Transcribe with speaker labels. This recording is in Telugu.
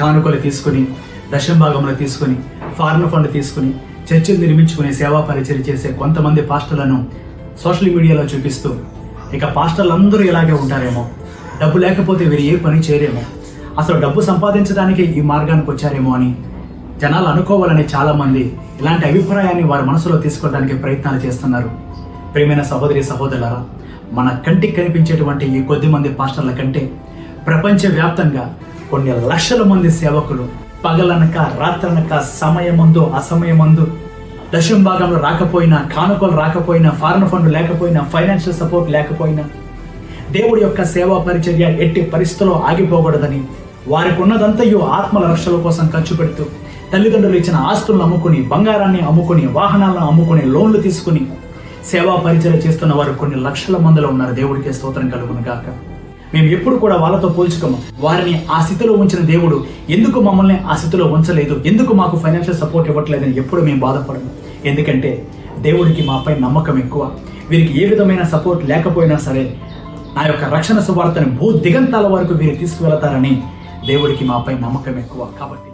Speaker 1: కానుకలు తీసుకుని దశంభాగములు తీసుకుని ఫారెన్ ఫండ్ తీసుకుని చర్చిలు నిర్మించుకుని సేవా పరిచయం చేసే కొంతమంది పాస్టర్లను సోషల్ మీడియాలో చూపిస్తూ ఇక పాస్టర్లందరూ ఇలాగే ఉంటారేమో. డబ్బు లేకపోతే వీరు ఏ పని చేయరేమో. అసలు డబ్బు సంపాదించడానికి ఈ మార్గానికి వచ్చారేమో అని జనాలు అనుకోవాలని చాలా మంది ఇలాంటి అభిప్రాయాన్ని వారి మనసులో తీసుకోవడానికి ప్రయత్నాలు చేస్తున్నారు. ప్రియమైన సహోదరి సహోదరులరా మన కంటికి కనిపించేటువంటి ఈ కొద్ది మంది పాస్టర్ల కంటే ప్రపంచవ్యాప్తంగా కొన్ని లక్షల మంది సేవకులు పగలనక రాత్రనక సమయమందు అసమయమందు దశం భాగంలో రాకపోయినా కానుకలు రాకపోయినా ఫారెన్ ఫండ్ లేకపోయినా ఫైనాన్షియల్ సపోర్ట్ లేకపోయినా దేవుడి యొక్క సేవా పరిచర్య ఎట్టి పరిస్థితుల్లో ఆగిపోకూడదని వారికి ఉన్నదంతయు ఆత్మల రక్షణ కోసం ఖర్చు పెడుతూ తల్లిదండ్రులు ఇచ్చిన ఆస్తులను అమ్ముకుని బంగారాన్ని అమ్ముకుని వాహనాలను అమ్ముకుని లోన్లు తీసుకుని సేవా పరిచయం చేస్తున్న వారు కొన్ని లక్షల మందిలో ఉన్నారు. దేవుడికి స్తోత్రం కలుగును గాక మేము ఎప్పుడు కూడా వాళ్ళతో పోల్చుకోము. వారిని ఆ స్థితిలో ఉంచిన దేవుడు ఎందుకు మమ్మల్ని ఆ స్థితిలో ఉంచలేదు? ఎందుకు మాకు ఫైనాన్షియల్ సపోర్ట్ ఇవ్వట్లేదని ఎప్పుడు మేము బాధపడము? ఎందుకంటే దేవుడికి మాపై నమ్మకం ఎక్కువ. వీరికి ఏ విధమైన సపోర్ట్ లేకపోయినా సరే నా యొక్క రక్షణ సువార్తను భూ దిగంతాల వరకు వీరు తీసుకువెళతారని దేవుడికి మాపై నమ్మకం ఎక్కువ కాబట్టి.